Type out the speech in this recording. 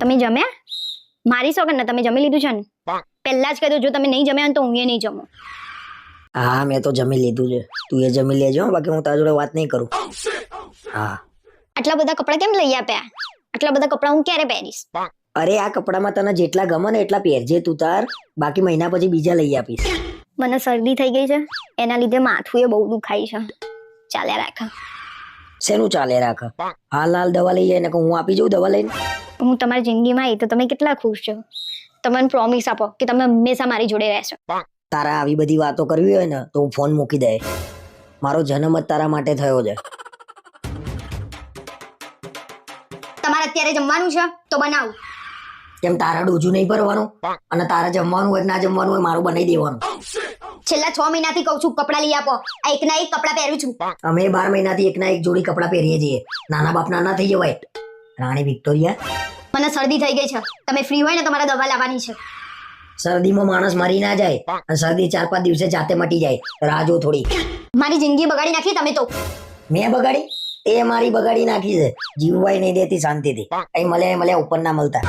તમે જમ્યા? મારી સોગન ને તમે જમી લીધું છે ને? પહેલા જ કહી જો તમે નહીં જમ્યા ને તો હું એ નહીં જમું. હા મેં તો જમી લીધું છે. તું એ જમી લેજો બાકી હું તારા જોડે વાત નહીં કરું. હા. આટલા બધા કપડાં કેમ લઈ આપ્યા? આટલા બધા કપડાં હું ક્યારે પહેરીશ? અરે આ કપડામાં તને જેટલા ગમે ને એટલા પહેરજે તું તાર. બાકી મહિના પછી બીજા લઈ આપીશ. મને શરદી થઈ ગઈ છે. એના લીધે માથું એ બહુ દુખાય છે. ચાલ્યા રાખા. શેનું ચાલે રાખ? હાલ હાલ દવા લઈ જાય ને હું આપી જઉં દવા લઈને? હું તમારી જિંદગીમાં આવી તો તમે કેટલા ખુશ છો? તમે પ્રોમિસ આપો કે તમે હંમેશા મારી જોડે રહેશો. તારા આવી બધી વાતો કરવી હોય ને તો હું ફોન મૂકી દે મારો જન્મ જ તારા માટે થયો છે. તમારે અત્યારે જમવાનું છે? તો બનાવું. કેમ તારા ડોજું નહીં ભરવાનું? અને તારા જમવાનું હોય ના જમવાનું હોય મારું બનાવી દેવાનું. છેલ્લા છ મહિનાથી કહું છું કપડા લઈ આપો. આ એકના એક કપડા પહેરું છું. અમે બાર મહિનાથી એકના એક જોડી કપડા પહેરીએ છીએ. નાના બાપ નાના થઈ જવાય. રાણી વિક્ટોરિયા? મને શરદી થઈ ગઈ છે. તમે ફ્રી હોય ને તમારે દવા લાવવાની છે. શરદીમાં માણસ મરી ના જાય અને શરદી ચાર પાંચ દિવસે જાતે મટી જાય. રાહ જો થોડી. મારી જિંદગી બગાડી નાખી તમે તો. મેં બગાડી? એ મારી બગાડી નાખી છે. જીવવાય નહીં દેતી શાંતિથી. કઈ મળે મળે ઉપર ના મળતા.